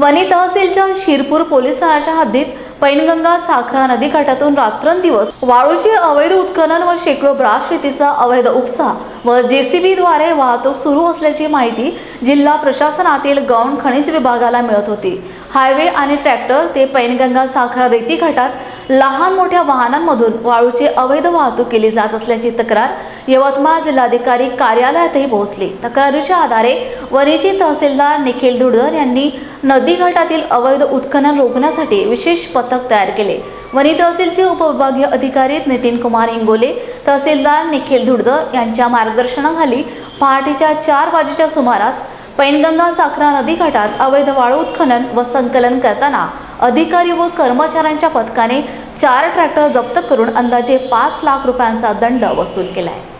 वनी तहसीलच्या Shirpur police ठाण्याच्या हद्दीत पैनगंगा साखरा नदी काठातून रात्रंदिवस वाळूचे अवैध उत्खनन व शेकडो ब्राश शेतीचा अवैध उपसा व जेसीबीद्वारे वाहतूक सुरू असल्याची माहिती जिल्हा प्रशासनातील गौण खनिज विभागाला मिळत होती. हायवे आणि ट्रॅक्टर ते पैनगंगा साखरा रेती घाटात लहान मोठ्या वाहनांमधून वाळूची अवैध वाहतूक केली जात असल्याची तक्रार यवतमाळ जिल्हाधिकारी कार्यालयातही पोहोचली. तक्रारीच्या आधारे वणीची तहसीलदार निखिल धुडर यांनी नदी घाटातील अवैध उत्खनन रोखण्यासाठी विशेष पथक तयार केले. वणी तहसीलचे उपविभागीय अधिकारी नितीन कुमार इंगोले तहसीलदार निखिल धुडदर यांच्या मार्गदर्शनाखाली पहाटेच्या चार वाजेच्या सुमारास पैनगंगा साखरा नदी घाटात अवैध वाळू उत्खनन व संकलन करताना अधिकारी व कर्मचाऱ्यांच्या पथकाने चार ट्रॅक्टर जप्त करून अंदाजे पाच लाख रुपयांचा दंड वसूल केला आहे